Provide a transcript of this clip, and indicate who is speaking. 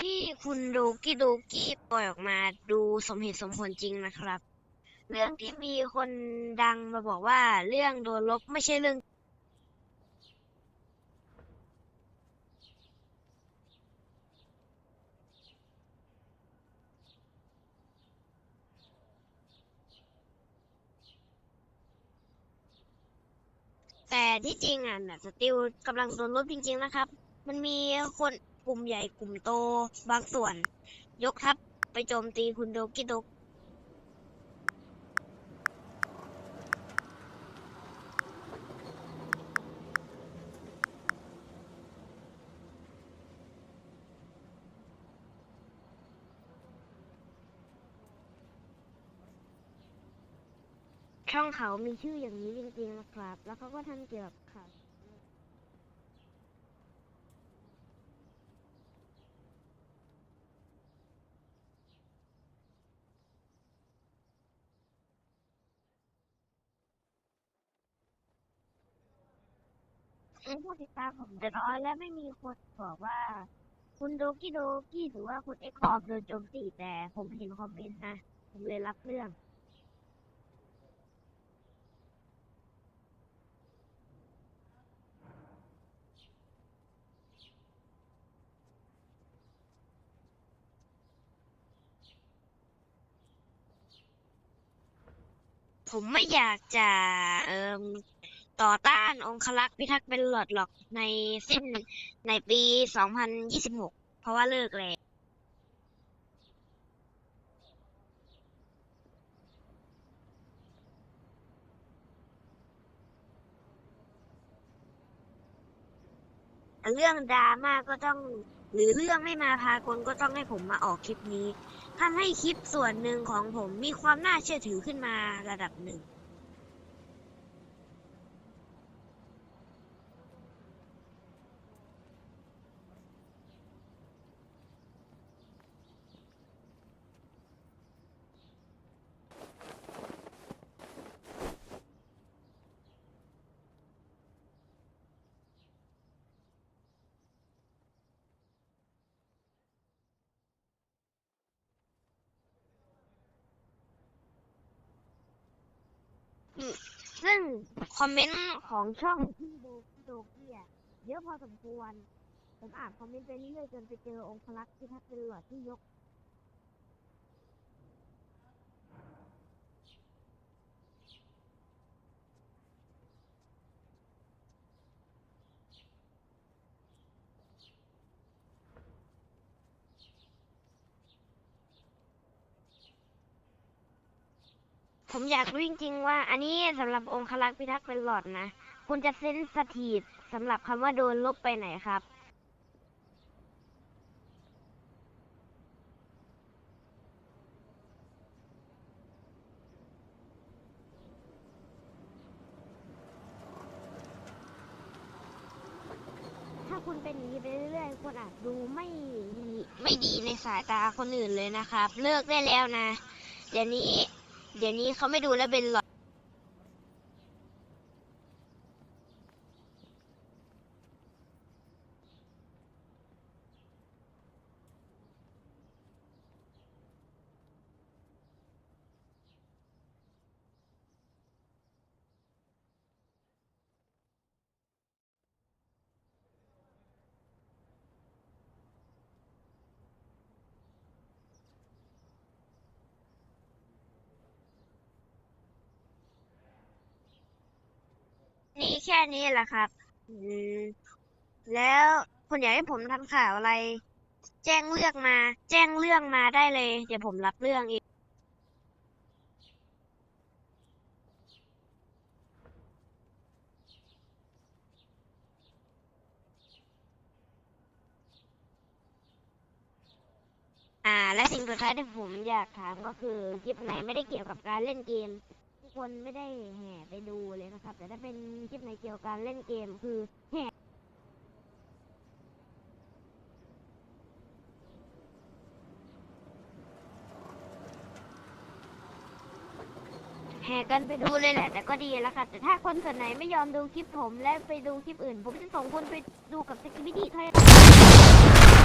Speaker 1: ที่คุณดูกิดูกิปล่อยออกมาดูสมเหตุสมผลจริงนะครับ เรื่องที่มีคนดังมาบอกว่าเรื่องโดนลบไม่ใช่เรื่อง แต่ที่จริงอะน่ะสติลกำลังโดนลบจริง ๆ นะครับ มันมีคนกลุ่มใหญ่กลุ่มโตบางส่วน ยกทัพไปโจมตีคุณโดกิโดกช่องเขามีชื่ออย่างนี้จริงๆนะครับ แล้วเขาก็ทำเกี่ยวกับข่าว ผู้ติดตามผมจะน้อยและไม่มีคนบอกว่า คุณโดกิโดกิหรือว่าคุณเอ็กคอมโดนโจมตีแต่ผมเห็นคอมเมนต์นะผมเลยรับเรื่อง ผมไม่อยากจะเอ่ม ต่อต้านองครักษ์พิทักษ์เป็นหลอดหรอกในสิ้นในปี 2026 เพราะว่าเลิกแล้วเรื่องดราม่าก็ต้อง หรือเรื่องไม่มาพากลก็ต้องให้ผมมาออกคลิปนี้ทำให้คลิปส่วนหนึ่งของผมมีความน่าเชื่อถือขึ้นมาระดับหนึ่ง ซึ่งคอมเมนต์ของช่องที่โดโดเกียเยอะพอสมควร ผมอ่านคอมเมนต์ไปเรื่อยๆจนไปเจอองค์พระลักษณ์ที่ทักเป็นหลอดที่ยก ผมอยากรู้จริงๆว่า อันนี้สำหรับองคลักษ์พิทักษ์เป็นหลอดนะ คุณจะเซนสทีฟสำหรับคำว่าโดนลบไปไหนครับ ถ้าคุณเป็นอย่างนี้ไปเรื่อยๆคุณอาจดูไม่ไม่ดีในสายตาคนอื่นเลยนะครับ เลิกได้แล้วนะ เดี๋ยวนี้ เดี๋ยวนี้เขาไม่ดูแล้วเป็นหลอ นี่ แค่นี้แหละครับ อืม แล้วคุณอยากให้ผมทำข่าวอะไร แจ้งเรื่องมา แจ้งเรื่องมาได้เลย เดี๋ยวผมรับเรื่องเองอ่า และสิ่งสุดท้ายที่ผมอยากถามก็คือคลิปไหนไม่ได้เกี่ยวกับการเล่นเกมทุก คนไม่ได้แห่ไปดูเลยนะครับ แต่ถ้าเป็นคลิปไหนเกี่ยวกับการเล่นเกมคือแห่แห่กันไปดูเลยแหละแต่ก็ดีแล้วค่ะ แต่ถ้าคนส่วนไหนไม่ยอมดูคลิปผมและไปดูคลิปอื่น ผมจะส่งคนไปดูกับสกิบิดี้ทอย